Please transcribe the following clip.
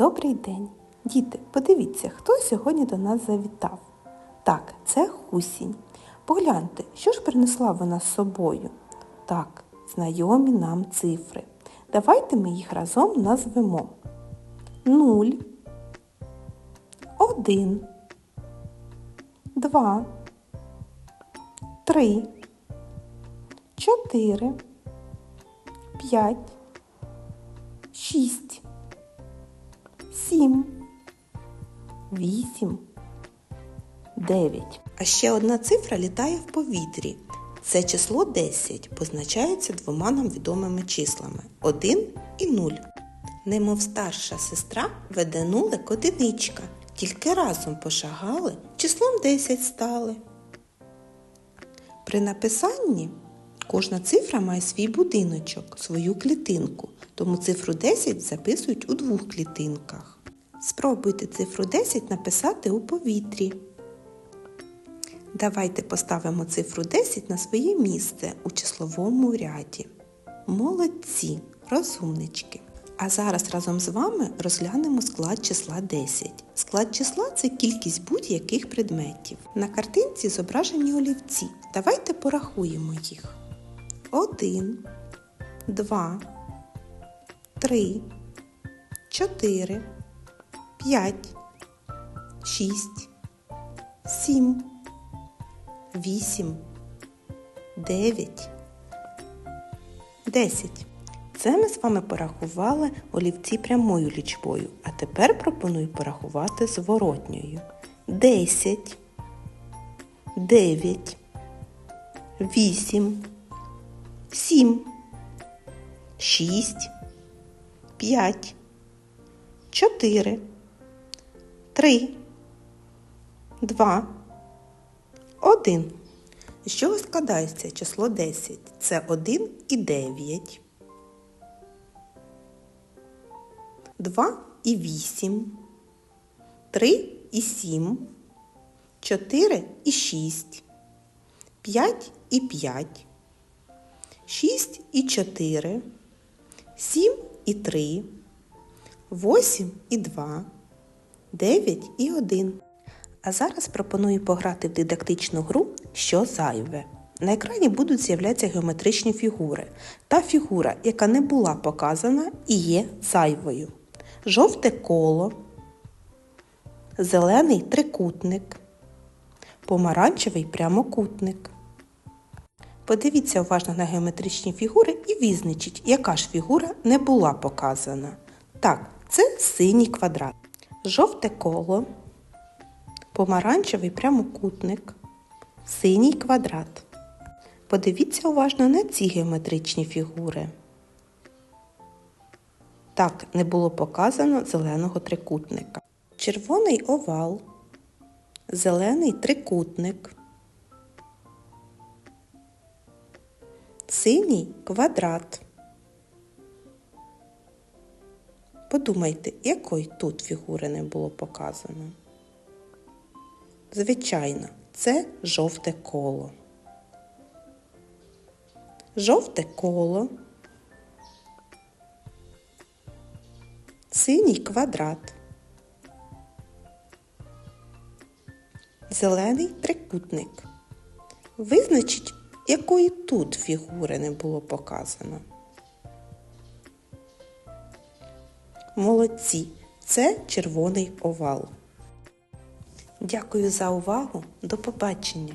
Добрий день! Діти, подивіться, хто сьогодні до нас завітав. Так, це Хусінь. Погляньте, що ж принесла вона з собою? Так, знайомі нам цифри. Давайте ми їх разом назвемо. Нуль, один, два, три, чотири, п'ять, шість, сім, вісім, дев'ять. А ще одна цифра літає в повітрі. Це число 10 позначається двома нам відомими числами 1 і 0. Немов старша сестра веде нулик одиничка. Тільки разом пошагали, числом 10 стали. При написанні кожна цифра має свій будиночок, свою клітинку, тому цифру 10 записують у двох клітинках. Спробуйте цифру 10 написати у повітрі. Давайте поставимо цифру 10 на своє місце у числовому ряді. Молодці, розумнички! А зараз разом з вами розглянемо склад числа 10. Склад числа це кількість будь-яких предметів. На картинці зображені олівці. Давайте порахуємо їх. 1, 2, 3, 4, 5, 6, 7, 8, 9, 10. Це ми з вами порахували олівці прямою лічбою, а тепер пропоную порахувати зворотньою. 10, 9, 8, 7, 6, 5, 4, 3, 2, 1. З чого складається число 10? Це 1 і 9. 2 і 8, 3 і 7, 4 і 6, 5 і 5, 6 і 4, 7 і 3, 8 і 2, 9 і 1. А зараз пропоную пограти в дидактичну гру Що зайве. На екрані будуть з'являтися геометричні фігури. Та фігура, яка не була показана і є зайвою. Жовте коло, зелений трикутник, помаранчевий прямокутник. Подивіться уважно на геометричні фігури і визначіть, яка ж фігура не була показана. Так, це синій квадрат. Жовте коло, помаранчевий прямокутник, синій квадрат. Подивіться уважно на ці геометричні фігури. Так, не було показано зеленого трикутника. Червоний овал, зелений трикутник, синій квадрат. Подумайте, якої тут фігури не було показано. Звичайно, це жовте коло. Жовте коло, синій квадрат, зелений трикутник. Визначіть, якої тут фігури не було показано. Молодці, це червоний овал. Дякую за увагу. До побачення!